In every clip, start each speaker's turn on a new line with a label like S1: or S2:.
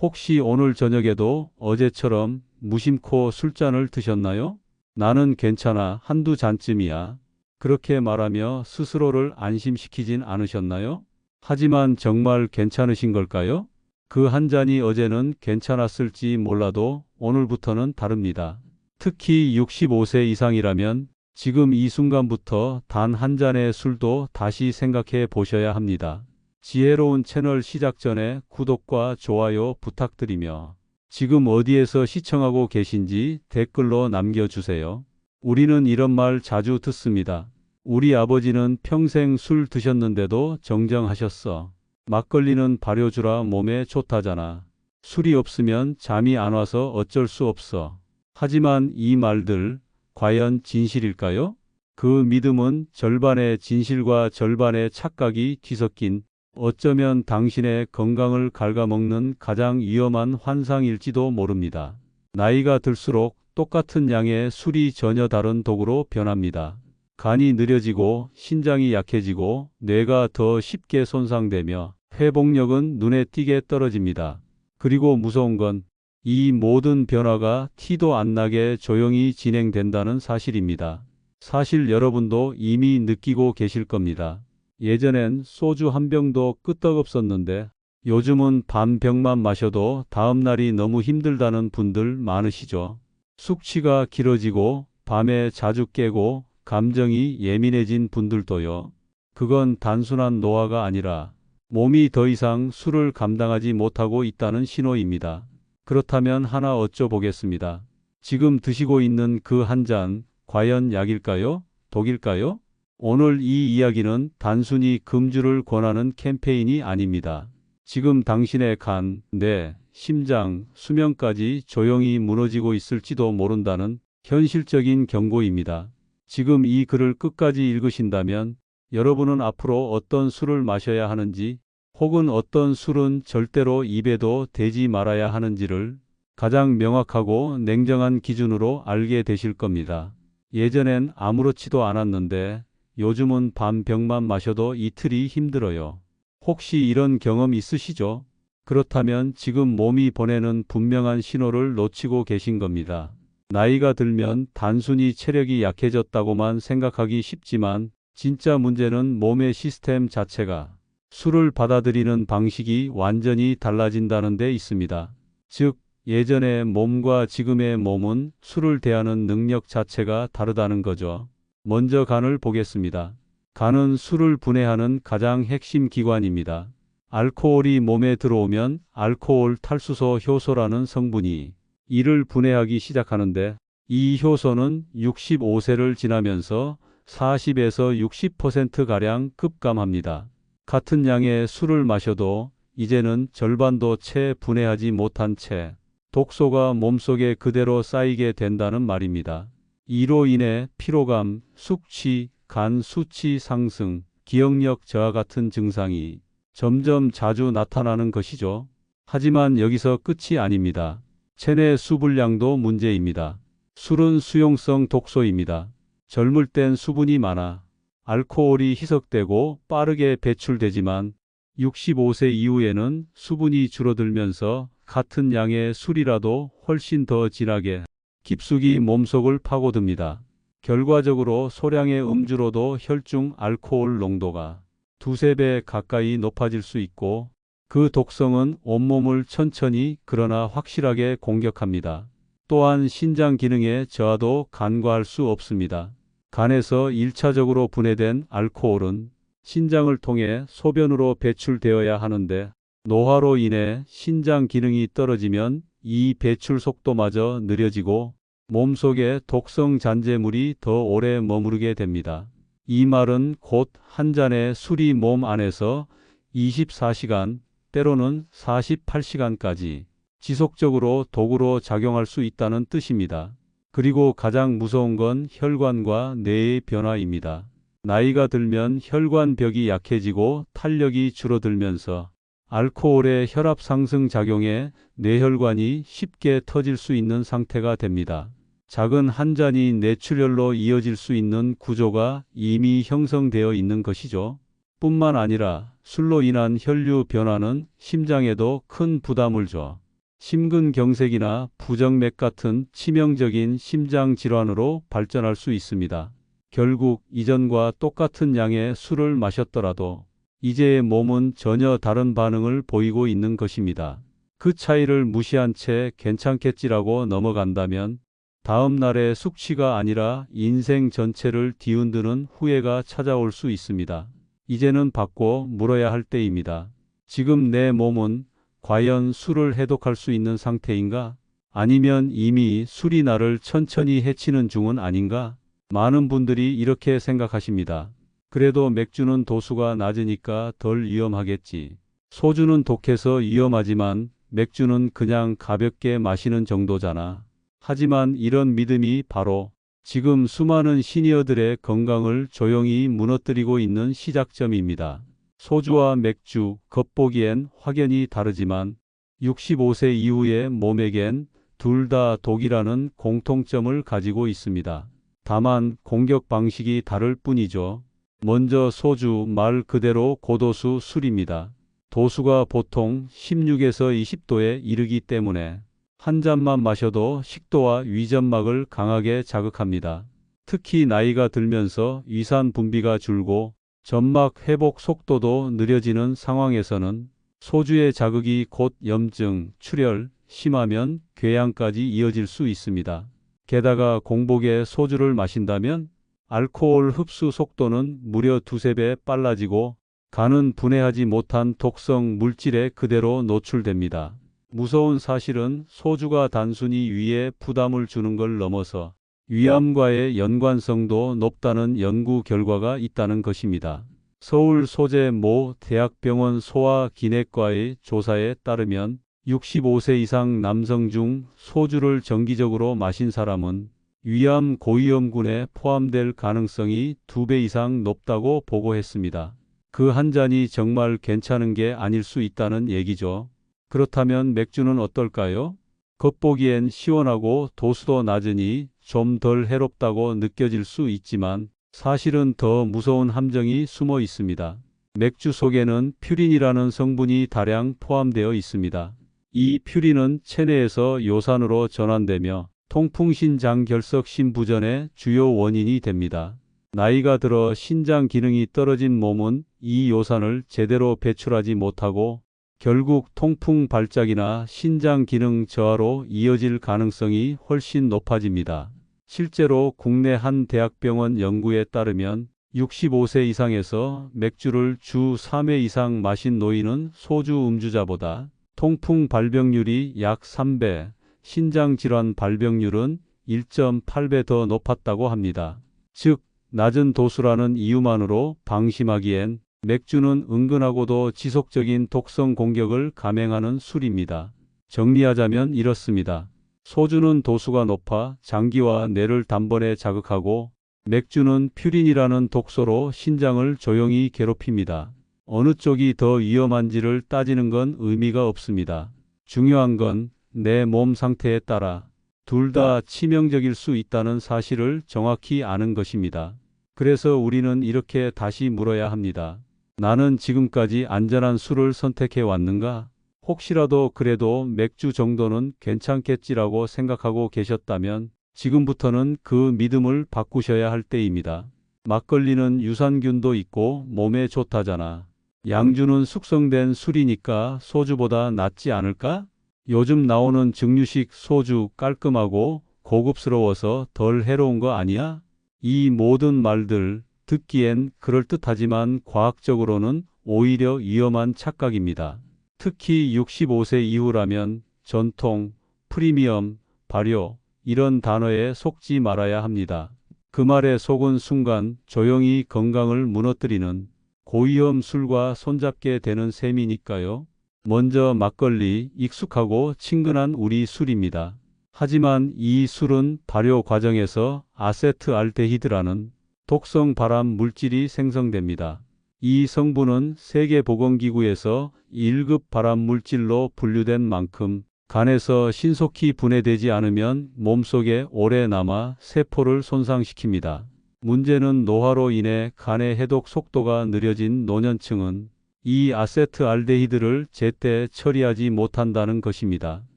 S1: 혹시 오늘 저녁에도 어제처럼 무심코 술잔을 드셨나요? 나는 괜찮아. 한두 잔쯤이야. 그렇게 말하며 스스로를 안심시키진 않으셨나요? 하지만 정말 괜찮으신 걸까요? 그 한 잔이 어제는 괜찮았을지 몰라도 오늘부터는 다릅니다. 특히 65세 이상이라면 지금 이 순간부터 단 한 잔의 술도 다시 생각해 보셔야 합니다. 지혜로운 채널 시작 전에 구독과 좋아요 부탁드리며 지금 어디에서 시청하고 계신지 댓글로 남겨주세요. 우리는 이런 말 자주 듣습니다. 우리 아버지는 평생 술 드셨는데도 정정하셨어. 막걸리는 발효주라 몸에 좋다잖아. 술이 없으면 잠이 안 와서 어쩔 수 없어. 하지만 이 말들 과연 진실일까요? 그 믿음은 절반의 진실과 절반의 착각이 뒤섞인 어쩌면 당신의 건강을 갉아먹는 가장 위험한 환상일지도 모릅니다. 나이가 들수록 똑같은 양의 술이 전혀 다른 독으로 변합니다. 간이 느려지고 신장이 약해지고 뇌가 더 쉽게 손상되며 회복력은 눈에 띄게 떨어집니다. 그리고 무서운 건 이 모든 변화가 티도 안 나게 조용히 진행된다는 사실입니다. 사실 여러분도 이미 느끼고 계실 겁니다. 예전엔 소주 한 병도 끄떡없었는데 요즘은 반 병만 마셔도 다음 날이 너무 힘들다는 분들 많으시죠. 숙취가 길어지고 밤에 자주 깨고 감정이 예민해진 분들도요. 그건 단순한 노화가 아니라 몸이 더 이상 술을 감당하지 못하고 있다는 신호입니다. 그렇다면 하나 여쭤보겠습니다. 지금 드시고 있는 그 한 잔, 과연 약일까요? 독일까요? 오늘 이 이야기는 단순히 금주를 권하는 캠페인이 아닙니다. 지금 당신의 간, 뇌, 심장, 수면까지 조용히 무너지고 있을지도 모른다는 현실적인 경고입니다. 지금 이 글을 끝까지 읽으신다면 여러분은 앞으로 어떤 술을 마셔야 하는지 혹은 어떤 술은 절대로 입에도 대지 말아야 하는지를 가장 명확하고 냉정한 기준으로 알게 되실 겁니다. 예전엔 아무렇지도 않았는데 요즘은 반 병만 마셔도 이틀이 힘들어요. 혹시 이런 경험 있으시죠? 그렇다면 지금 몸이 보내는 분명한 신호를 놓치고 계신 겁니다. 나이가 들면 단순히 체력이 약해졌다고만 생각하기 쉽지만 진짜 문제는 몸의 시스템 자체가 술을 받아들이는 방식이 완전히 달라진다는 데 있습니다. 즉, 예전의 몸과 지금의 몸은 술을 대하는 능력 자체가 다르다는 거죠. 먼저 간을 보겠습니다. 간은 술을 분해하는 가장 핵심 기관입니다. 알코올이 몸에 들어오면 알코올 탈수소 효소라는 성분이 이를 분해하기 시작하는데 이 효소는 65세를 지나면서 40에서 60%가량 급감합니다. 같은 양의 술을 마셔도 이제는 절반도 채 분해하지 못한 채 독소가 몸속에 그대로 쌓이게 된다는 말입니다. 이로 인해 피로감, 숙취, 간 수치 상승, 기억력 저하 같은 증상이 점점 자주 나타나는 것이죠. 하지만 여기서 끝이 아닙니다. 체내 수분량도 문제입니다. 술은 수용성 독소입니다. 젊을 땐 수분이 많아 알코올이 희석되고 빠르게 배출되지만 65세 이후에는 수분이 줄어들면서 같은 양의 술이라도 훨씬 더 진하게 깊숙이 몸속을 파고듭니다. 결과적으로 소량의 음주로도 혈중 알코올 농도가 두세 배 가까이 높아질 수 있고 그 독성은 온몸을 천천히 그러나 확실하게 공격합니다. 또한 신장 기능의 저하도 간과할 수 없습니다. 간에서 1차적으로 분해된 알코올은 신장을 통해 소변으로 배출되어야 하는데 노화로 인해 신장 기능이 떨어지면 이 배출 속도마저 느려지고 몸속에 독성 잔재물이 더 오래 머무르게 됩니다. 이 말은 곧 한 잔의 술이 몸 안에서 24시간, 때로는 48시간까지 지속적으로 독으로 작용할 수 있다는 뜻입니다. 그리고 가장 무서운 건 혈관과 뇌의 변화입니다. 나이가 들면 혈관벽이 약해지고 탄력이 줄어들면서 알코올의 혈압 상승 작용에 뇌혈관이 쉽게 터질 수 있는 상태가 됩니다. 작은 한 잔이 뇌출혈로 이어질 수 있는 구조가 이미 형성되어 있는 것이죠. 뿐만 아니라 술로 인한 혈류 변화는 심장에도 큰 부담을 줘 심근경색이나 부정맥 같은 치명적인 심장 질환으로 발전할 수 있습니다. 결국 이전과 똑같은 양의 술을 마셨더라도 이제의 몸은 전혀 다른 반응을 보이고 있는 것입니다. 그 차이를 무시한 채 괜찮겠지라고 넘어간다면 다음 날의 숙취가 아니라 인생 전체를 뒤흔드는 후회가 찾아올 수 있습니다. 이제는 바꿔 물어야 할 때입니다. 지금 내 몸은 과연 술을 해독할 수 있는 상태인가? 아니면 이미 술이 나를 천천히 해치는 중은 아닌가? 많은 분들이 이렇게 생각하십니다. 그래도 맥주는 도수가 낮으니까 덜 위험하겠지. 소주는 독해서 위험하지만 맥주는 그냥 가볍게 마시는 정도잖아. 하지만 이런 믿음이 바로 지금 수많은 시니어들의 건강을 조용히 무너뜨리고 있는 시작점입니다. 소주와 맥주, 겉보기엔 확연히 다르지만 65세 이후의 몸에겐 둘 다 독이라는 공통점을 가지고 있습니다. 다만 공격 방식이 다를 뿐이죠. 먼저 소주 말 그대로 고도수 술입니다. 도수가 보통 16에서 20도에 이르기 때문에 한 잔만 마셔도 식도와 위점막을 강하게 자극합니다. 특히 나이가 들면서 위산 분비가 줄고 점막 회복 속도도 느려지는 상황에서는 소주의 자극이 곧 염증, 출혈, 심하면 궤양까지 이어질 수 있습니다. 게다가 공복에 소주를 마신다면 알코올 흡수 속도는 무려 두세 배 빨라지고 간은 분해하지 못한 독성 물질에 그대로 노출됩니다. 무서운 사실은 소주가 단순히 위에 부담을 주는 걸 넘어서 위암과의 연관성도 높다는 연구 결과가 있다는 것입니다. 서울 소재 모 대학병원 소아기내과의 조사에 따르면 65세 이상 남성 중 소주를 정기적으로 마신 사람은 위암 고위험군에 포함될 가능성이 두배 이상 높다고 보고했습니다. 그 한 잔이 정말 괜찮은 게 아닐 수 있다는 얘기죠. 그렇다면 맥주는 어떨까요? 겉보기엔 시원하고 도수도 낮으니 좀 덜 해롭다고 느껴질 수 있지만 사실은 더 무서운 함정이 숨어 있습니다. 맥주 속에는 퓨린이라는 성분이 다량 포함되어 있습니다. 이 퓨린은 체내에서 요산으로 전환되며 통풍신장 결석 신 부전의 주요 원인이 됩니다. 나이가 들어 신장 기능이 떨어진 몸은 이 요산을 제대로 배출하지 못하고 결국 통풍 발작이나 신장 기능 저하로 이어질 가능성이 훨씬 높아집니다. 실제로 국내 한 대학병원 연구에 따르면 65세 이상에서 맥주를 주 3회 이상 마신 노인은 소주 음주자보다 통풍 발병률이 약 3배, 신장 질환 발병률은 1.8배 더 높았다고 합니다. 즉, 낮은 도수라는 이유만으로 방심하기엔 맥주는 은근하고도 지속적인 독성 공격을 감행하는 술입니다. 정리하자면 이렇습니다. 소주는 도수가 높아 장기와 뇌를 단번에 자극하고 맥주는 퓨린이라는 독소로 신장을 조용히 괴롭힙니다. 어느 쪽이 더 위험한지를 따지는 건 의미가 없습니다. 중요한 건 내 몸 상태에 따라 둘 다 치명적일 수 있다는 사실을 정확히 아는 것입니다. 그래서 우리는 이렇게 다시 물어야 합니다. 나는 지금까지 안전한 술을 선택해 왔는가? 혹시라도 그래도 맥주 정도는 괜찮겠지라고 생각하고 계셨다면 지금부터는 그 믿음을 바꾸셔야 할 때입니다. 막걸리는 유산균도 있고 몸에 좋다잖아. 양주는 숙성된 술이니까 소주보다 낫지 않을까? 요즘 나오는 증류식 소주 깔끔하고 고급스러워서 덜 해로운 거 아니야? 이 모든 말들 듣기엔 그럴듯하지만 과학적으로는 오히려 위험한 착각입니다. 특히 65세 이후라면 전통, 프리미엄, 발효 이런 단어에 속지 말아야 합니다. 그 말에 속은 순간 조용히 건강을 무너뜨리는 고위험 술과 손잡게 되는 셈이니까요. 먼저 막걸리 익숙하고 친근한 우리 술입니다. 하지만 이 술은 발효 과정에서 아세트알데히드라는 독성 발암 물질이 생성됩니다. 이 성분은 세계보건기구에서 1급 발암 물질로 분류된 만큼 간에서 신속히 분해되지 않으면 몸속에 오래 남아 세포를 손상시킵니다. 문제는 노화로 인해 간의 해독 속도가 느려진 노년층은 이 아세트알데히드를 제때 처리하지 못한다는 것입니다.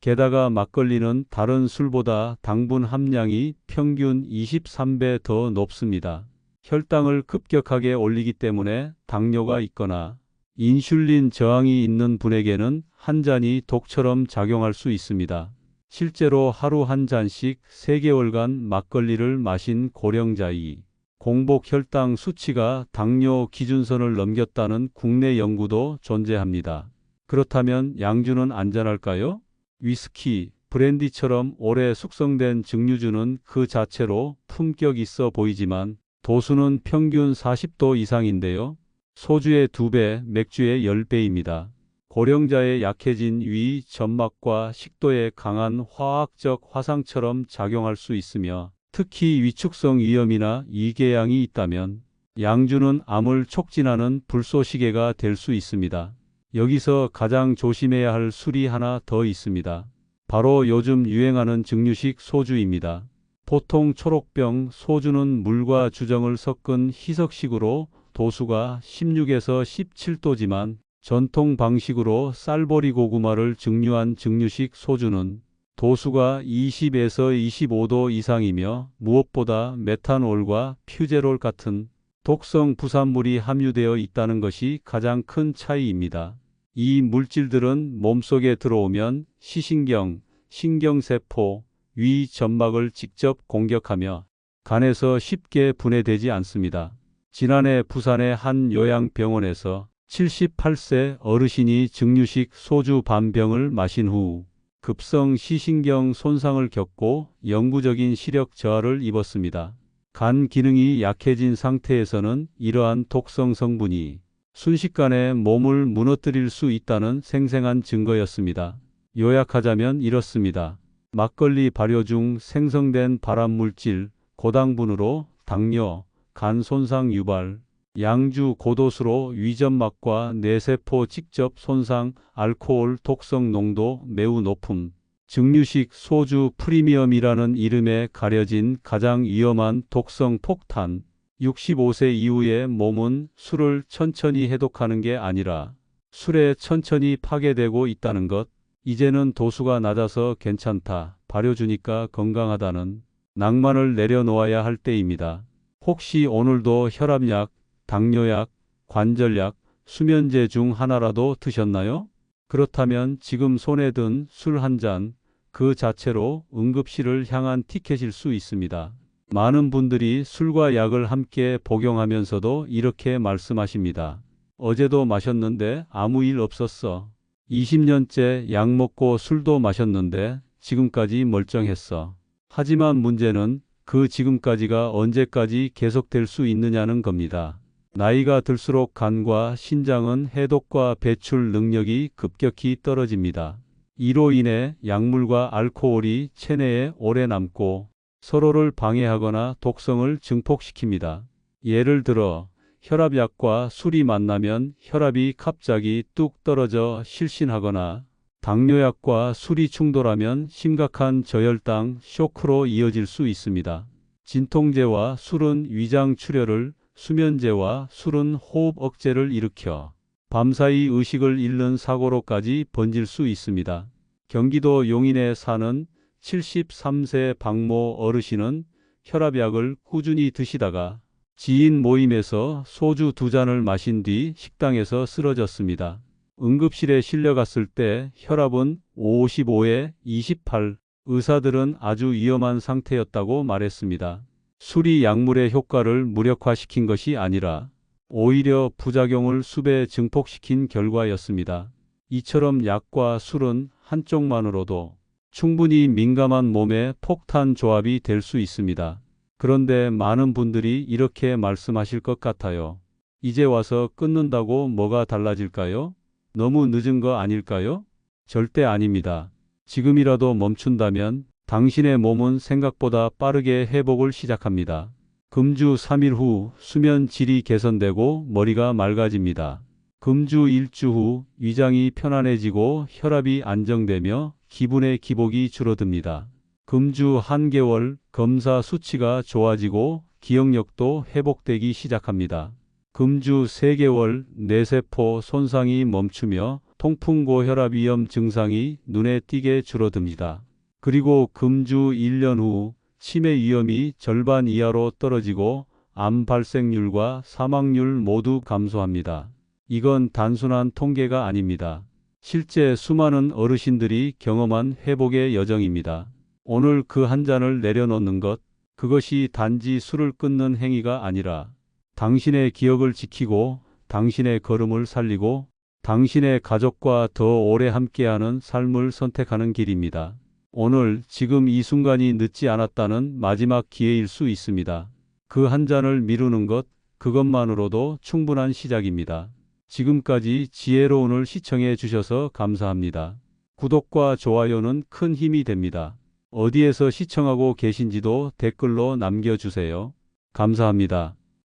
S1: 게다가 막걸리는 다른 술보다 당분 함량이 평균 23배 더 높습니다. 혈당을 급격하게 올리기 때문에 당뇨가 있거나 인슐린 저항이 있는 분에게는 한 잔이 독처럼 작용할 수 있습니다. 실제로 하루 한 잔씩 3개월간 막걸리를 마신 고령자의 공복 혈당 수치가 당뇨 기준선을 넘겼다는 국내 연구도 존재합니다. 그렇다면 양주는 안전할까요? 위스키, 브랜디처럼 오래 숙성된 증류주는 그 자체로 품격 있어 보이지만 도수는 평균 40도 이상인데요. 소주의 2배, 맥주의 10배입니다. 고령자의 약해진 위, 점막과 식도에 강한 화학적 화상처럼 작용할 수 있으며 특히 위축성 위염이나 이궤양이 있다면 양주는 암을 촉진하는 불쏘시개가 될 수 있습니다. 여기서 가장 조심해야 할 술이 하나 더 있습니다. 바로 요즘 유행하는 증류식 소주입니다. 보통 초록병 소주는 물과 주정을 섞은 희석식으로 도수가 16에서 17도지만 전통 방식으로 쌀보리 고구마를 증류한 증류식 소주는 도수가 20에서 25도 이상이며 무엇보다 메탄올과 퓨제롤 같은 독성 부산물이 함유되어 있다는 것이 가장 큰 차이입니다. 이 물질들은 몸속에 들어오면 시신경, 신경세포, 위 점막을 직접 공격하며 간에서 쉽게 분해되지 않습니다. 지난해 부산의 한 요양병원에서 78세 어르신이 증류식 소주 반병을 마신 후 급성 시신경 손상을 겪고 영구적인 시력 저하를 입었습니다. 간 기능이 약해진 상태에서는 이러한 독성 성분이 순식간에 몸을 무너뜨릴 수 있다는 생생한 증거였습니다. 요약하자면 이렇습니다. 막걸리 발효 중 생성된 발암물질 고당분으로 당뇨, 간 손상 유발, 양주 고도수로 위점막과 뇌세포 직접 손상, 알코올 독성 농도 매우 높음, 증류식 소주 프리미엄이라는 이름에 가려진 가장 위험한 독성 폭탄, 65세 이후에 몸은 술을 천천히 해독하는 게 아니라 술에 천천히 파괴되고 있다는 것, 이제는 도수가 낮아서 괜찮다, 발효주니까 건강하다는 낭만을 내려놓아야 할 때입니다. 혹시 오늘도 혈압약, 당뇨약, 관절약, 수면제 중 하나라도 드셨나요? 그렇다면 지금 손에 든 술 한 잔, 그 자체로 응급실을 향한 티켓일 수 있습니다. 많은 분들이 술과 약을 함께 복용하면서도 이렇게 말씀하십니다. 어제도 마셨는데 아무 일 없었어. 20년째 약 먹고 술도 마셨는데 지금까지 멀쩡했어. 하지만 문제는 그 지금까지가 언제까지 계속될 수 있느냐는 겁니다. 나이가 들수록 간과 신장은 해독과 배출 능력이 급격히 떨어집니다. 이로 인해 약물과 알코올이 체내에 오래 남고 서로를 방해하거나 독성을 증폭시킵니다. 예를 들어 혈압약과 술이 만나면 혈압이 갑자기 뚝 떨어져 실신하거나 당뇨약과 술이 충돌하면 심각한 저혈당 쇼크로 이어질 수 있습니다. 진통제와 술은 위장 출혈을, 수면제와 술은 호흡 억제를 일으켜 밤사이 의식을 잃는 사고로까지 번질 수 있습니다. 경기도 용인에 사는 73세 박모 어르신은 혈압약을 꾸준히 드시다가 지인 모임에서 소주 두 잔을 마신 뒤 식당에서 쓰러졌습니다. 응급실에 실려갔을 때 혈압은 55에 28, 의사들은 아주 위험한 상태였다고 말했습니다. 술이 약물의 효과를 무력화시킨 것이 아니라 오히려 부작용을 수배 증폭시킨 결과였습니다. 이처럼 약과 술은 한쪽만으로도 충분히 민감한 몸의 폭탄 조합이 될 수 있습니다. 그런데 많은 분들이 이렇게 말씀하실 것 같아요. 이제 와서 끊는다고 뭐가 달라질까요? 너무 늦은 거 아닐까요? 절대 아닙니다. 지금이라도 멈춘다면 당신의 몸은 생각보다 빠르게 회복을 시작합니다. 금주 3일 후 수면 질이 개선되고 머리가 맑아집니다. 금주 1주 후 위장이 편안해지고 혈압이 안정되며 기분의 기복이 줄어듭니다. 금주 한 개월 검사 수치가 좋아지고 기억력도 회복되기 시작합니다. 금주 3개월 뇌세포 손상이 멈추며 통풍 고 혈압 위험 증상이 눈에 띄게 줄어듭니다. 그리고 금주 1년 후 치매 위험이 절반 이하로 떨어지고 암 발생률과 사망률 모두 감소합니다. 이건 단순한 통계가 아닙니다. 실제 수많은 어르신들이 경험한 회복의 여정입니다. 오늘 그 한 잔을 내려놓는 것, 그것이 단지 술을 끊는 행위가 아니라 당신의 기억을 지키고 당신의 걸음을 살리고 당신의 가족과 더 오래 함께하는 삶을 선택하는 길입니다. 오늘 지금 이 순간이 늦지 않았다는 마지막 기회일 수 있습니다. 그 한 잔을 미루는 것, 그것만으로도 충분한 시작입니다. 지금까지 지혜로운을 시청해 주셔서 감사합니다. 구독과 좋아요는 큰 힘이 됩니다. 어디에서 시청하고 계신지도 댓글로 남겨주세요. 감사합니다.